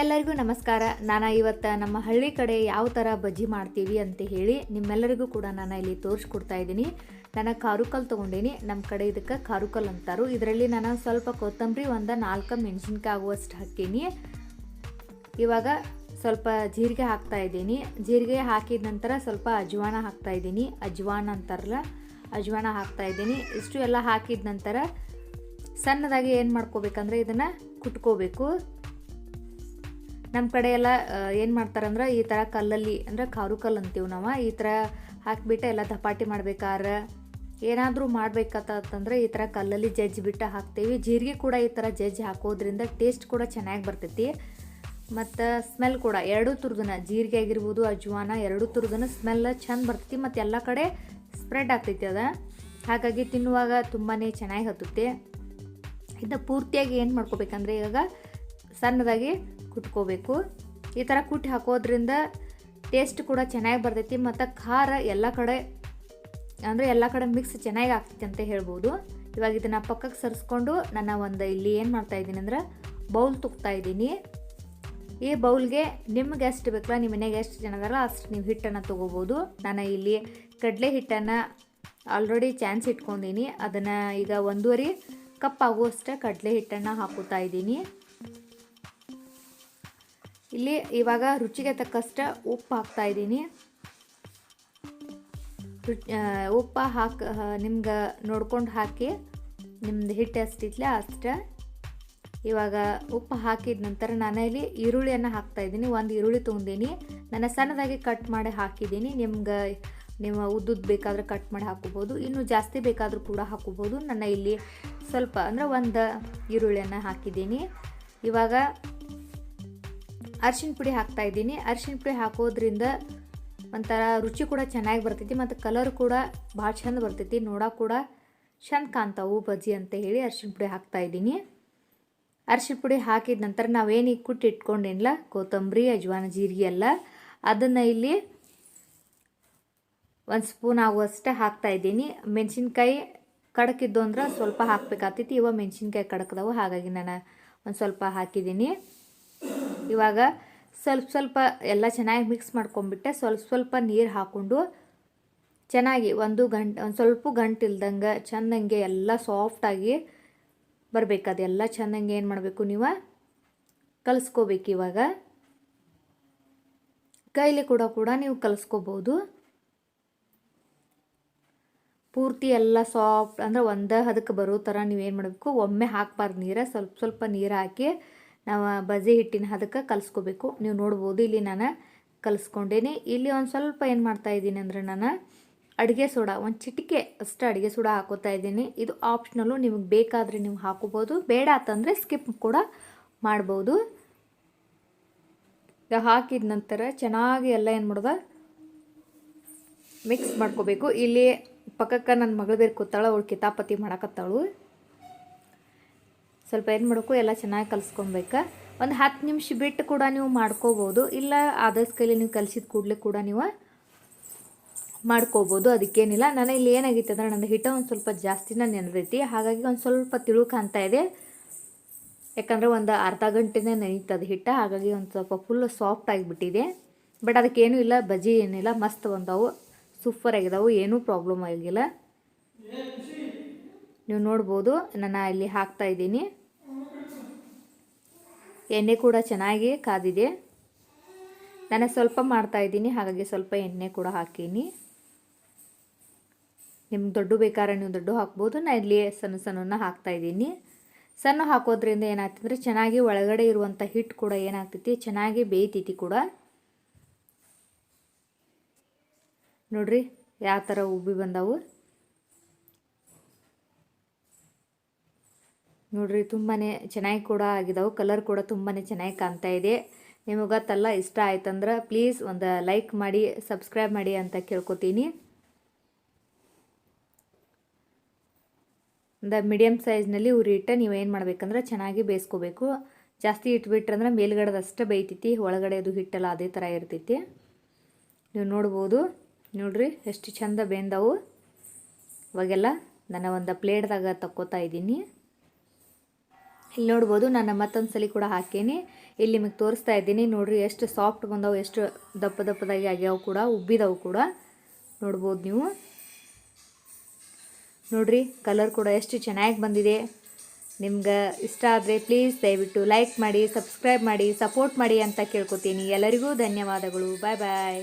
ಎಲ್ಲರಿಗೂ ನಮಸ್ಕಾರ. ನಾನು ಇವತ್ತು ನಮ್ಮ ಹಳ್ಳಿ ಕಡೆ ಯಾವ ಥರ ಬಜ್ಜಿ ಮಾಡ್ತೀವಿ ಅಂತ ಹೇಳಿ ನಿಮ್ಮೆಲ್ಲರಿಗೂ ಕೂಡ ನಾನು ಇಲ್ಲಿ ತೋರಿಸ್ಕೊಡ್ತಾ ಇದ್ದೀನಿ. ನಾನು ಕಾರುಕಲ್ ತೊಗೊಂಡೀನಿ. ನಮ್ಮ ಕಡೆ ಇದಕ್ಕೆ ಕಾರುಕಲ್ ಅಂತಾರು. ಇದರಲ್ಲಿ ನಾನು ಸ್ವಲ್ಪ ಕೊತ್ತಂಬರಿ ಒಂದು ನಾಲ್ಕು ಮೆಣಸಿನ್ಕಾಯಿ ಆಗುವಷ್ಟು ಹಾಕೀನಿ. ಇವಾಗ ಸ್ವಲ್ಪ ಜೀರಿಗೆ ಹಾಕ್ತಾ ಇದ್ದೀನಿ. ಜೀರಿಗೆ ಹಾಕಿದ ನಂತರ ಸ್ವಲ್ಪ ಅಜ್ವಾನ ಹಾಕ್ತಾ ಇದ್ದೀನಿ. ಅಜ್ವಾನ ಅಂತಾರಲ್ಲ, ಅಜ್ವಾನ ಹಾಕ್ತಾ ಇದ್ದೀನಿ. ಇಷ್ಟು ಎಲ್ಲ ಹಾಕಿದ ನಂತರ ಸಣ್ಣದಾಗಿ ಏನು ಮಾಡ್ಕೋಬೇಕಂದ್ರೆ ಇದನ್ನು ಕುಟ್ಕೋಬೇಕು. ನಮ್ಮ ಕಡೆ ಎಲ್ಲ ಏನು ಮಾಡ್ತಾರಂದ್ರೆ ಈ ಥರ ಕಲ್ಲಲ್ಲಿ, ಅಂದ್ರೆ ಕಾರು ಕಲ್ಲು ಅಂತೀವಿ ನಾವು, ಈ ಥರ ಹಾಕಿಬಿಟ್ಟು ಎಲ್ಲ ದಪಾಟಿ ಮಾಡ್ಬೇಕಾದ್ರೆ ಏನಾದರೂ ಮಾಡ್ಬೇಕಂತಂದ್ರೆ ಈ ಥರ ಕಲ್ಲಲ್ಲಿ ಜಜ್ಜಿ ಬಿಟ್ಟು ಹಾಕ್ತೀವಿ. ಜೀರಿಗೆ ಕೂಡ ಈ ಥರ ಜಜ್ಜಿ ಹಾಕೋದ್ರಿಂದ ಟೇಸ್ಟ್ ಕೂಡ ಚೆನ್ನಾಗಿ ಬರ್ತೈತಿ. ಮತ್ತು ಸ್ಮೆಲ್ ಕೂಡ, ಎರಡೂ ತುರ್ದನ, ಜೀರಿಗೆ ಆಗಿರ್ಬೋದು, ಅಜ್ವಾನ, ಎರಡೂ ತುರ್ದನ ಸ್ಮೆಲ್ ಚೆಂದ ಬರ್ತೈತಿ, ಮತ್ತು ಎಲ್ಲ ಕಡೆ ಸ್ಪ್ರೆಡ್ ಆಗ್ತೈತಿ ಅದ. ಹಾಗಾಗಿ ತಿನ್ನುವಾಗ ತುಂಬಾ ಚೆನ್ನಾಗಿ ಹತ್ತುತ್ತೆ. ಇದು ಪೂರ್ತಿಯಾಗಿ ಏನು ಮಾಡ್ಕೋಬೇಕಂದ್ರೆ ಇವಾಗ ಸಣ್ಣದಾಗಿ ಕುಟ್ಕೋಬೇಕು. ಈ ಥರ ಕುಟ್ಟಿ ಹಾಕೋದ್ರಿಂದ ಟೇಸ್ಟ್ ಕೂಡ ಚೆನ್ನಾಗಿ ಬರ್ತೈತಿ ಮತ್ತು ಖಾರ ಎಲ್ಲ ಕಡೆ ಅಂದರೆ ಎಲ್ಲ ಕಡೆ ಮಿಕ್ಸ್ ಚೆನ್ನಾಗಿ ಆಗ್ತೈತಿ ಅಂತ ಹೇಳ್ಬೋದು. ಇವಾಗ ಇದನ್ನು ಪಕ್ಕಕ್ಕೆ ಸರಿಸ್ಕೊಂಡು ನಾನು ಒಂದು ಇಲ್ಲಿ ಏನು ಮಾಡ್ತಾ ಇದ್ದೀನಿ ಅಂದ್ರೆ ಬೌಲ್ ತುಕ್ತಾ ಇದ್ದೀನಿ. ಈ ಬೌಲ್ಗೆ ನಿಮ್ಗೆ ಎಷ್ಟು ಬೇಕಲ್ಲ, ನಿಮ್ಮ ಮನೆಗೆ ಎಷ್ಟು ಜನ ಅದಲ್ಲ ಅಷ್ಟು ನೀವು ಹಿಟ್ಟನ್ನು ತೊಗೋಬೋದು. ನಾನು ಇಲ್ಲಿ ಕಡಲೆ ಹಿಟ್ಟನ್ನು ಆಲ್ರೆಡಿ ಚಾನ್ಸ್ ಇಟ್ಕೊಂಡಿನಿ. ಅದನ್ನು ಈಗ ಒಂದೂವರೆ ಕಪ್ ಕಡಲೆ ಹಿಟ್ಟನ್ನು ಹಾಕುತ್ತಾ ಇದ್ದೀನಿ. ಇಲ್ಲಿ ಇವಾಗ ರುಚಿಗೆ ತಕ್ಕಷ್ಟು ಉಪ್ಪು ಹಾಕ್ತಾ ಇದ್ದೀನಿ. ಉಪ್ಪು ಹಾಕಿ ನಿಮ್ಗೆ ನೋಡ್ಕೊಂಡು ಹಾಕಿ, ನಿಮ್ದು ಹಿಟ್ಟು ಎಷ್ಟಿತ್ಲೆ ಅಷ್ಟು. ಇವಾಗ ಉಪ್ಪು ಹಾಕಿದ ನಂತರ ನಾನು ಇಲ್ಲಿ ಈರುಳ್ಳಿಯನ್ನು ಹಾಕ್ತಾ ಇದ್ದೀನಿ. ಒಂದು ಈರುಳ್ಳಿ ತೊಗೊಂಡೀನಿ ನಾನು ಸಣ್ಣದಾಗಿ ಕಟ್ ಮಾಡಿ ಹಾಕಿದ್ದೀನಿ. ನಿಮ್ಗೆ, ನಿಮ್ಮ ಉದ್ದುದ್ದು ಬೇಕಾದ್ರೆ ಕಟ್ ಮಾಡಿ ಹಾಕೋಬೋದು. ಇನ್ನು ಜಾಸ್ತಿ ಬೇಕಾದರೂ ಕೂಡ ಹಾಕೋಬೋದು. ನನ್ನ ಇಲ್ಲಿ ಸ್ವಲ್ಪ, ಅಂದರೆ ಒಂದು ಈರುಳ್ಳಿಯನ್ನು ಹಾಕಿದ್ದೀನಿ. ಇವಾಗ ಅರ್ಶಿಣ ಪುಡಿ ಹಾಕ್ತಾ ಇದ್ದೀನಿ. ಅರ್ಶಿಣ ಪುಡಿ ಹಾಕೋದ್ರಿಂದ ಒಂಥರ ರುಚಿ ಕೂಡ ಚೆನ್ನಾಗಿ ಬರ್ತೈತಿ ಮತ್ತು ಕಲರ್ ಕೂಡ ಭಾಳ ಚಂದ ಬರ್ತೈತಿ. ನೋಡೋಕೆ ಕೂಡ ಚೆಂದ ಕಾಣ್ತಾವು ಬಜ್ಜಿ ಅಂತ ಹೇಳಿ ಅರ್ಶಿನ ಪುಡಿ ಹಾಕ್ತಾ ಇದ್ದೀನಿ. ಅರ್ಶಿಣ ಪುಡಿ ಹಾಕಿದ ನಂತರ ನಾವೇನು ಕುಟ್ಟಿ ಇಟ್ಕೊಂಡೇನಿಲ್ಲ? ಕೊತ್ತಂಬರಿ, ಅಜ್ವಾನ, ಜೀರಿಗೆ ಎಲ್ಲ ಅದನ್ನು ಇಲ್ಲಿ ಒಂದು ಸ್ಪೂನ್ ಆಗುವಷ್ಟೇ ಹಾಕ್ತಾ ಇದ್ದೀನಿ. ಮೆಣಸಿನ್ಕಾಯಿ ಕಡಕಿದ್ದು ಅಂದ್ರೆ ಸ್ವಲ್ಪ ಹಾಕ್ಬೇಕಾಗ್ತೈತಿ. ಇವಾಗ ಮೆಣಸಿನ್ಕಾಯಿ ಕಡಕದವು. ಹಾಗಾಗಿ ನಾನು ಒಂದು ಸ್ವಲ್ಪ ಹಾಕಿದ್ದೀನಿ. ಇವಾಗ ಸ್ವಲ್ಪ ಸ್ವಲ್ಪ ಎಲ್ಲ ಚೆನ್ನಾಗಿ ಮಿಕ್ಸ್ ಮಾಡ್ಕೊಂಡ್ಬಿಟ್ಟೆ. ಸ್ವಲ್ಪ ಸ್ವಲ್ಪ ನೀರು ಹಾಕ್ಕೊಂಡು ಚೆನ್ನಾಗಿ ಒಂದು ಗಂಟೆ, ಒಂದು ಸ್ವಲ್ಪ ಗಂಟು ಇಲ್ದಂಗೆ ಚೆಂದಂಗೆ ಎಲ್ಲ ಸಾಫ್ಟಾಗಿ ಬರಬೇಕು. ಅದೆಲ್ಲ ಚೆಂದಂಗೆ ಏನು ಮಾಡಬೇಕು ನೀವು? ಕಲಿಸ್ಕೋಬೇಕು ಇವಾಗ. ಕೈಲಿ ಕೂಡ ಕೂಡ ನೀವು ಕಲಿಸ್ಕೋಬೋದು. ಪೂರ್ತಿ ಎಲ್ಲ ಸಾಫ್ಟ್ ಅಂದರೆ ಒಂದು ಹದಕ್ಕೆ ಬರೋ ಥರ ನೀವೇನು ಮಾಡಬೇಕು? ಒಮ್ಮೆ ಹಾಕ್ಬಾರ್ದು ನೀರು. ಸ್ವಲ್ಪ ಸ್ವಲ್ಪ ನೀರು ಹಾಕಿ ನಾವು ಬಜೆ ಹಿಟ್ಟಿನ ಹದಕ್ಕೆ ಕಲಿಸ್ಕೋಬೇಕು. ನೀವು ನೋಡ್ಬೋದು, ಇಲ್ಲಿ ನಾನು ಕಲಿಸ್ಕೊಂಡೇನಿ. ಇಲ್ಲಿ ಒಂದು ಸ್ವಲ್ಪ ಏನು ಮಾಡ್ತಾ ಇದ್ದೀನಿ ಅಂದರೆ ನಾನು ಅಡುಗೆ ಸೋಡಾ, ಒಂದು ಚಿಟಿಕೆ ಅಷ್ಟು ಅಡುಗೆ ಸೋಡಾ ಹಾಕೋತಾ ಇದ್ದೀನಿ. ಇದು ಆಪ್ಷನಲ್ಲು ನಿಮಗೆ ಬೇಕಾದರೆ ನೀವು ಹಾಕೋಬೋದು. ಬೇಡ ಅಂತಂದರೆ ಸ್ಕಿಪ್ ಕೂಡ ಮಾಡ್ಬೋದು. ಹಾಕಿದ ನಂತರ ಚೆನ್ನಾಗಿ ಎಲ್ಲ ಏನು ಮಾಡೋದ? ಮಿಕ್ಸ್ ಮಾಡ್ಕೋಬೇಕು. ಇಲ್ಲಿ ಪಕ್ಕಕ್ಕೆ ನನ್ನ ಮಗಳು ಬೇರೆ ಕೂತಾಳ, ಅವಳು ಕಿತಾಪತಿ ಮಾಡಕತ್ತಾಳು. ಸ್ವಲ್ಪ ಏನು ಮಾಡಬೇಕು ಎಲ್ಲ ಚೆನ್ನಾಗಿ ಕಲಿಸ್ಕೊಬೇಕು. ಒಂದು ಹತ್ತು ನಿಮಿಷ ಬಿಟ್ಟು ಕೂಡ ನೀವು ಮಾಡ್ಕೋಬೋದು. ಇಲ್ಲ ಆದಷ್ಟು ಕೈಲಿ ನೀವು ಕಲಿಸಿದ ಕೂಡಲೇ ಕೂಡ ನೀವು ಮಾಡ್ಕೋಬೋದು. ಅದಕ್ಕೇನಿಲ್ಲ. ನಾನು ಇಲ್ಲಿ ಏನಾಗಿತ್ತು ಅಂದ್ರೆ ನನ್ನ ಹಿಟ್ಟ ಒಂದು ಸ್ವಲ್ಪ ಜಾಸ್ತಿನ ನೆನೆದೈತಿ ಹಾಗಾಗಿ ಒಂದು ಸ್ವಲ್ಪ ತಿಳು ಕಾಣ್ತಾ ಇದೆ. ಯಾಕಂದರೆ ಒಂದು ಅರ್ಧ ಗಂಟೆನೇ ನೆನೀತದೆ ಹಿಟ್ಟ ಹಾಗಾಗಿ ಒಂದು ಸ್ವಲ್ಪ ಫುಲ್ ಸಾಫ್ಟ್ ಆಗಿಬಿಟ್ಟಿದೆ. ಬಟ್ ಅದಕ್ಕೇನೂ ಇಲ್ಲ. ಬಜ್ಜಿ ಏನಿಲ್ಲ. ಮಸ್ತ್ ಬಂದವು. ಸೂಪರ್ ಆಗಿದಾವು. ಏನೂ ಪ್ರಾಬ್ಲಮ್ ಆಗಿಲ್ಲ. ನೀವು ನೋಡ್ಬೋದು. ನಾನು ಇಲ್ಲಿ ಹಾಕ್ತಾ ಇದ್ದೀನಿ. ಎಣ್ಣೆ ಕೂಡ ಚೆನ್ನಾಗಿ ಕಾದಿದೆ. ನಾನು ಸ್ವಲ್ಪ ಮಾಡ್ತಾ ಇದ್ದೀನಿ, ಹಾಗಾಗಿ ಸ್ವಲ್ಪ ಎಣ್ಣೆ ಕೂಡ ಹಾಕೀನಿ. ನಿಮ್ಗೆ ದೊಡ್ಡ ಬೇಕಾದ್ರೆ ನೀವು ದೊಡ್ಡ ಹಾಕ್ಬೋದು ನಾನು ಇಲ್ಲಿ ಸಣ್ಣ ಸಣ್ಣನ ಹಾಕ್ತಾ ಇದ್ದೀನಿ. ಸಣ್ಣ ಹಾಕೋದ್ರಿಂದ ಏನಾಗ್ತಿದ್ರೆ ಚೆನ್ನಾಗಿ ಒಳಗಡೆ ಇರುವಂಥ ಹಿಟ್ಟು ಕೂಡ ಏನಾಗ್ತೈತಿ, ಚೆನ್ನಾಗಿ ಬೇಯ್ತೈತಿ ಕೂಡ. ನೋಡ್ರಿ, ಯಾವ ಥರ ಉಬ್ಬಿ ಬಂದವು. ನೋಡ್ರಿ ತುಂಬಾ ಚೆನ್ನಾಗಿ ಕೂಡ ಆಗಿದಾವೆ. ಕಲರ್ ಕೂಡ ತುಂಬಾ ಚೆನ್ನಾಗಿ ಕಾಣ್ತಾ ಇದೆ. ನಿಮಗೆ ತಲ್ಲ ಇಷ್ಟ ಆಯ್ತಂದ್ರೆ ಪ್ಲೀಸ್ ಒಂದು ಲೈಕ್ ಮಾಡಿ ಸಬ್ಸ್ಕ್ರೈಬ್ ಮಾಡಿ ಅಂತ ಕೇಳ್ಕೊತೀನಿ. ಒಂದು ಮೀಡಿಯಮ್ ಸೈಜ್ನಲ್ಲಿ ಉರಿ ಇಟ್ಟು ನೀವು ಏನು ಮಾಡ್ಬೇಕಂದ್ರೆ ಚೆನ್ನಾಗಿ ಬೇಯಿಸ್ಕೋಬೇಕು. ಜಾಸ್ತಿ ಇಟ್ಬಿಟ್ರಂದ್ರೆ ಮೇಲ್ಗಡೆದಷ್ಟು ಬೇಯ್ತೈತಿ, ಒಳಗಡೆ ಅದು ಹಿಟ್ಟೆಲ್ಲ ಅದೇ ಥರ ಇರ್ತೈತಿ. ನೀವು ನೋಡ್ಬೋದು. ನೋಡ್ರಿ, ಎಷ್ಟು ಚಂದ ಬೆಂದವು. ಇವಾಗೆಲ್ಲ ನಾನು ಒಂದು ಪ್ಲೇಟ್ದಾಗ ತಕ್ಕೋತಾ ಇದ್ದೀನಿ. ಇಲ್ಲಿ ನೋಡ್ಬೋದು, ನಾನು ಮತ್ತೊಂದು ಸಲ ಕೂಡ ಹಾಕೀನಿ. ಇಲ್ಲಿ ನಿಮಗೆ ತೋರಿಸ್ತಾ ಇದ್ದೀನಿ. ನೋಡಿರಿ, ಎಷ್ಟು ಸಾಫ್ಟ್ ಬಂದವು, ಎಷ್ಟು ದಪ್ಪ ದಪ್ಪದಾಗಿ ಆಗ್ಯಾವು ಕೂಡ, ಉಬ್ಬಿದವು ಕೂಡ. ನೋಡ್ಬೋದು ನೀವು. ನೋಡ್ರಿ ಕಲರ್ ಕೂಡ ಎಷ್ಟು ಚೆನ್ನಾಗಿ ಬಂದಿದೆ. ನಿಮ್ಗೆ ಇಷ್ಟ ಆದರೆ ಪ್ಲೀಸ್ ದಯವಿಟ್ಟು ಲೈಕ್ ಮಾಡಿ ಸಬ್ಸ್ಕ್ರೈಬ್ ಮಾಡಿ ಸಪೋರ್ಟ್ ಮಾಡಿ ಅಂತ ಕೇಳ್ಕೊತೀನಿ. ಎಲ್ಲರಿಗೂ ಧನ್ಯವಾದಗಳು. ಬಾಯ್ ಬಾಯ್